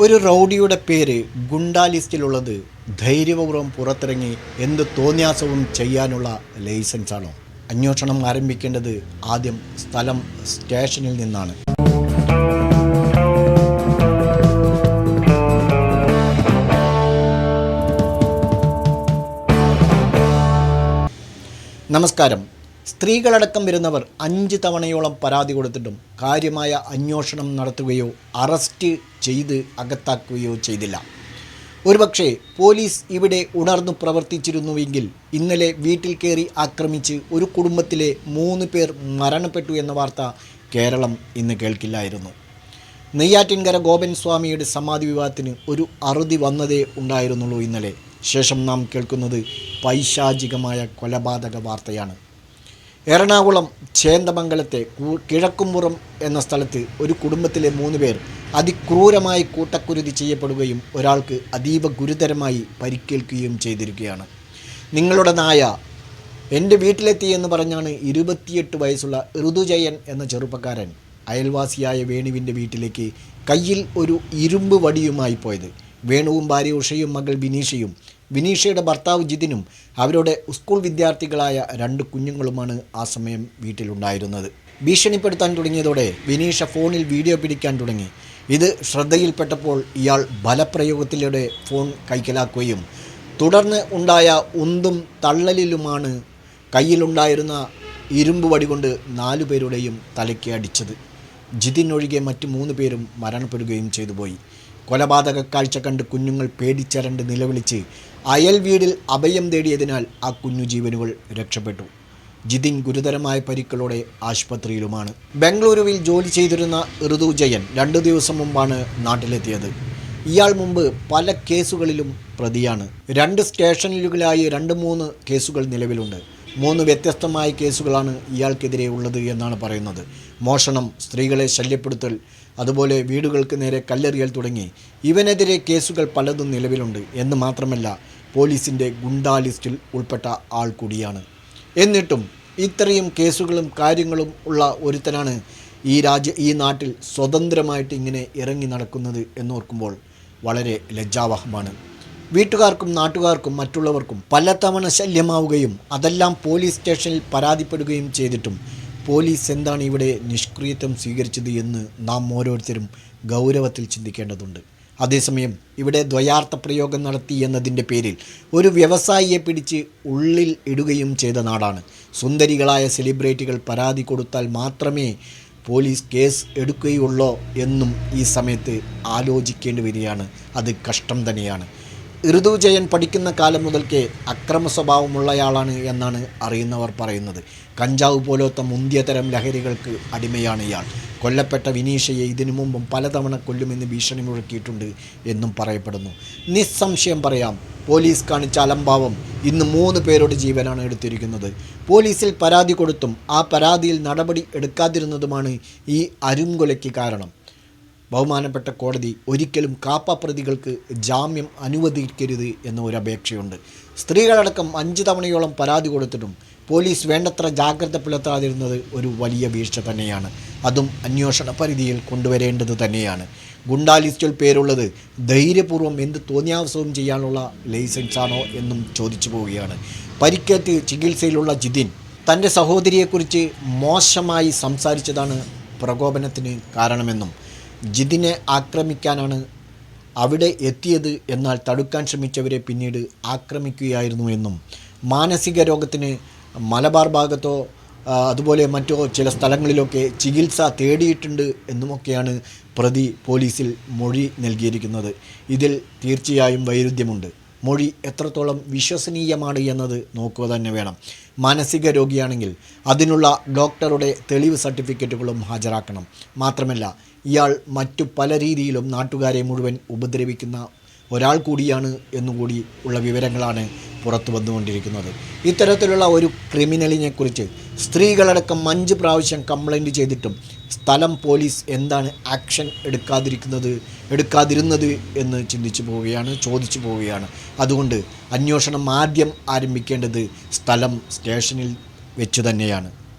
ഒരു റൗഡിയുടെ പേര് ഗുണ്ടാ ലിസ്റ്റിലുള്ളത് ധൈര്യപൂർവം പുറത്തിറങ്ങി എന്ത് തോന്യാസവും ചെയ്യാനുള്ള ലൈസൻസാണോ? അന്വേഷണം ആരംഭിക്കേണ്ടത് ആദ്യം സ്ഥലം സ്റ്റേഷനിൽ നിന്നാണ്. നമസ്കാരം. സ്ത്രീകളടക്കം വരുന്നവർ അഞ്ച് തവണയോളം പരാതി കൊടുത്തിട്ടും കാര്യമായ അന്വേഷണം നടത്തുകയോ അറസ്റ്റ് ചെയ്ത് അകത്താക്കുകയോ ചെയ്തില്ല. ഒരുപക്ഷെ പോലീസ് ഇവിടെ ഉണർന്നു പ്രവർത്തിച്ചിരുന്നുവെങ്കിൽ ഇന്നലെ വീട്ടിൽ കയറി ആക്രമിച്ച് ഒരു കുടുംബത്തിലെ മൂന്ന് പേർ മരണപ്പെട്ടു എന്ന വാർത്ത കേരളം ഇന്ന് കേൾക്കില്ലായിരുന്നു. നെയ്യാറ്റിൻകര ഗോപൻ സ്വാമിയുടെ സമാധി വിവാഹത്തിന് ഒരു അറുതി വന്നതേ ഉണ്ടായിരുന്നുള്ളൂ ഇന്നലെ. ശേഷം നാം കേൾക്കുന്നത് പൈശാചികമായ കൊലപാതക വാർത്തയാണ്. എറണാകുളം ചേന്ദമംഗലത്തെ കിഴക്കുംപുറം എന്ന സ്ഥലത്ത് ഒരു കുടുംബത്തിലെ മൂന്ന് പേർ അതിക്രൂരമായി കൂട്ടക്കുരുതി ചെയ്യപ്പെടുകയും ഒരാൾക്ക് അതീവ ഗുരുതരമായി പരിക്കേൽക്കുകയും ചെയ്തിരിക്കുകയാണ്. നിങ്ങളുടെ നായ എന്റെ വീട്ടിലെത്തി എന്ന് പറഞ്ഞാണ് ഇരുപത്തിയെട്ട് വയസ്സുള്ള ഋതുജയൻ എന്ന ചെറുപ്പക്കാരൻ അയൽവാസിയായ വേണുവിന്റെ വീട്ടിലേക്ക് കയ്യിൽ ഒരു ഇരുമ്പ് വടിയുമായി പോയത്. വേണുവും ഭാര്യ ഉഷയും മകൾ വിനീഷയും വിനീഷയുടെ ഭർത്താവ് ജിതിനും അവരുടെ സ്കൂൾ വിദ്യാർത്ഥികളായ രണ്ട് കുഞ്ഞുങ്ങളുമാണ് ആ സമയം വീട്ടിലുണ്ടായിരുന്നത്. ഭീഷണിപ്പെടുത്താൻ തുടങ്ങിയതോടെ വിനീഷ ഫോണിൽ വീഡിയോ പിടിക്കാൻ തുടങ്ങി. ഇത് ശ്രദ്ധയിൽപ്പെട്ടപ്പോൾ ഇയാൾ ബലപ്രയോഗത്തിലൂടെ ഫോൺ കൈക്കലാക്കുകയും തുടർന്ന് ഉണ്ടായ ഉന്തും തള്ളലിലുമാണ് കയ്യിലുണ്ടായിരുന്ന ഇരുമ്പ് വടി കൊണ്ട് നാലു പേരുടെയും തലയ്ക്ക് അടിച്ചത്. ജിതിൻ ഒഴികെ മറ്റു മൂന്ന് പേരും മരണപ്പെടുകയും ചെയ്തു പോയി കൊലപാതക കാഴ്ച കണ്ട് കുഞ്ഞുങ്ങൾ പേടിച്ചരണ്ട് നിലവിളിച്ച് അയൽ വീടിൽ അഭയം തേടിയതിനാൽ ആ കുഞ്ഞു ജീവനുകൾ രക്ഷപ്പെട്ടു. ജിതിൻ ഗുരുതരമായ പരിക്കളോടെ ആശുപത്രിയിലുമാണ്. ബംഗളൂരുവിൽ ജോലി ചെയ്തിരുന്ന ഋതു ജയൻ രണ്ടു ദിവസം മുമ്പാണ് നാട്ടിലെത്തിയത്. ഇയാൾ മുമ്പ് പല കേസുകളിലും പ്രതിയാണ്. രണ്ട് സ്റ്റേഷനുകളിലായി രണ്ട് മൂന്ന് കേസുകൾ നിലവിലുണ്ട്. മൂന്ന് വ്യത്യസ്തമായ കേസുകളാണ് ഇയാൾക്കെതിരെ ഉള്ളത് എന്നാണ് പറയുന്നത്. മോഷണം സ്ത്രീകളെ ശല്യപ്പെടുത്തൽ അതുപോലെ വീടുകൾക്ക് നേരെ കല്ലെറിയൽ തുടങ്ങി ഇവനെതിരെ കേസുകൾ പലതും നിലവിലുണ്ട് എന്ന് മാത്രമല്ല പോലീസിന്റെ ഗുണ്ടാ ലിസ്റ്റിൽ ഉൾപ്പെട്ട ആൾ കൂടിയാണ്. എന്നിട്ടും ഇത്രയും കേസുകളും കാര്യങ്ങളും ഉള്ള ഒരുത്തനാണ് ഈ രാജ്യ ഈ നാട്ടിൽ സ്വതന്ത്രമായിട്ട് ഇങ്ങനെ ഇറങ്ങി നടക്കുന്നത് എന്നോർക്കുമ്പോൾ വളരെ ലജ്ജാവഹമാണ്. വീട്ടുകാർക്കും നാട്ടുകാർക്കും മറ്റുള്ളവർക്കും പലതവണ ശല്യമാവുകയും അതെല്ലാം പോലീസ് സ്റ്റേഷനിൽ പരാതിപ്പെടുകയും ചെയ്തിട്ടും പോലീസ് എന്താണ് ഇവിടെ നിഷ്ക്രിയത്വം സ്വീകരിച്ചത് എന്ന് നാം ഓരോരുത്തരും ഗൗരവത്തിൽ ചിന്തിക്കേണ്ടതുണ്ട്. അതേസമയം ഇവിടെ ദ്വയാർത്ഥ പ്രയോഗം നടത്തി എന്നതിന്റെ പേരിൽ ഒരു വ്യവസായിയെ പിടിച്ച് ഉള്ളിൽ ഇടുകയും ചെയ്ത നാടാണ്. സുന്ദരികളായ സെലിബ്രിറ്റികൾ പരാതി കൊടുത്താൽ മാത്രമേ പോലീസ് കേസ് എടുക്കുകയുള്ളോ എന്നും ഈ സമയത്ത് ആലോചിക്കേണ്ടി വരികയാണ്. അത് കഷ്ടം തന്നെയാണ്. ഋതു ജയൻ പഠിക്കുന്ന കാലം മുതൽക്കേ അക്രമ സ്വഭാവമുള്ളയാളാണ് എന്നാണ് അറിയുന്നവർ പറയുന്നത്. കഞ്ചാവ് പോലത്തെ മുന്തിയതരം ലഹരികൾക്ക് അടിമയാണ് ഇയാൾ. കൊല്ലപ്പെട്ട വിനീഷയെ ഇതിനു മുമ്പും പലതവണ കൊല്ലുമെന്ന് ഭീഷണി മുഴക്കിയിട്ടുണ്ട് എന്നും പറയപ്പെടുന്നു. നിസ്സംശയം പറയാം പോലീസ് കാണിച്ച അലംഭാവം ഇന്ന് മൂന്ന് പേരുടെ ജീവനാണ് എടുത്തിരിക്കുന്നത്. പോലീസിൽ പരാതി കൊടുത്തും ആ പരാതിയിൽ നടപടി എടുക്കാതിരുന്നതുമാണ് ഈ അരുംകൊലയ്ക്ക് കാരണം. ബഹുമാനപ്പെട്ട കോടതി ഒരിക്കലും കാപ്പ പ്രതികൾക്ക് ജാമ്യം അനുവദിക്കരുത് എന്ന ഒരു അപേക്ഷയുണ്ട്. സ്ത്രീകളടക്കം അഞ്ച് തവണയോളം പരാതി കൊടുത്തിട്ടും പോലീസ് വേണ്ടത്ര ജാഗ്രത പുലർത്താതിരുന്നത് ഒരു വലിയ വീഴ്ച തന്നെയാണ്. അതും അന്വേഷണ പരിധിയിൽ കൊണ്ടുവരേണ്ടത് തന്നെയാണ്. ഗുണ്ടാ ലിസ്റ്റിൽ പേരുള്ളത് ധൈര്യപൂർവം എന്ത് തോന്നിയാവസവും ചെയ്യാനുള്ള ലൈസൻസാണോ എന്നും ചോദിച്ചു പോവുകയാണ്. പരിക്കേറ്റ് ചികിത്സയിലുള്ള ജിതിൻ തന്റെ സഹോദരിയെക്കുറിച്ച് മോശമായി സംസാരിച്ചതാണ് പ്രകോപനത്തിന് കാരണമെന്നും ജിതിനെ ആക്രമിക്കാനാണ് അവിടെ എത്തിയത് എന്നാൽ തടുക്കാൻ ശ്രമിച്ചവരെ പിന്നീട് ആക്രമിക്കുകയായിരുന്നു എന്നും മാനസിക രോഗത്തിന് മലബാർ ഭാഗത്തോ അതുപോലെ മറ്റോ ചില സ്ഥലങ്ങളിലൊക്കെ ചികിത്സ തേടിയിട്ടുണ്ട് എന്നുമൊക്കെയാണ് പ്രതി പോലീസിൽ മൊഴി നൽകിയിരിക്കുന്നത്. ഇതിൽ തീർച്ചയായും വൈരുദ്ധ്യമുണ്ട്. മൊഴി എത്രത്തോളം വിശ്വസനീയമാണ് എന്നത് നോക്കുക തന്നെ വേണം. മാനസിക രോഗിയാണെങ്കിൽ അതിനുള്ള ഡോക്ടറുടെ തെളിവ് സർട്ടിഫിക്കറ്റുകളും ഹാജരാക്കണം. മാത്രമല്ല ഇയാൾ മറ്റു പല രീതിയിലും നാട്ടുകാരെ മുഴുവൻ ഉപദ്രവിക്കുന്ന ഒരാൾ കൂടിയാണ് എന്നുകൂടി ഉള്ള വിവരങ്ങളാണ് പുറത്തു വന്നുകൊണ്ടിരിക്കുന്നത്. ഇത്തരത്തിലുള്ള ഒരു ക്രിമിനലിനെക്കുറിച്ച് സ്ത്രീകളടക്കം അഞ്ച് പ്രാവശ്യം കംപ്ലൈന്റ് ചെയ്തിട്ടും സ്ഥലം പോലീസ് എന്താണ് ആക്ഷൻ എടുക്കാതിരിക്കുന്നത് എടുക്കാതിരുന്നത് എന്ന് ചിന്തിച്ചു പോവുകയാണ് ചോദിച്ചു പോവുകയാണ്. അതുകൊണ്ട് അന്വേഷണം ആദ്യം ആരംഭിക്കേണ്ടത് സ്ഥലം സ്റ്റേഷനിൽ വെച്ച് തന്നെയാണ്.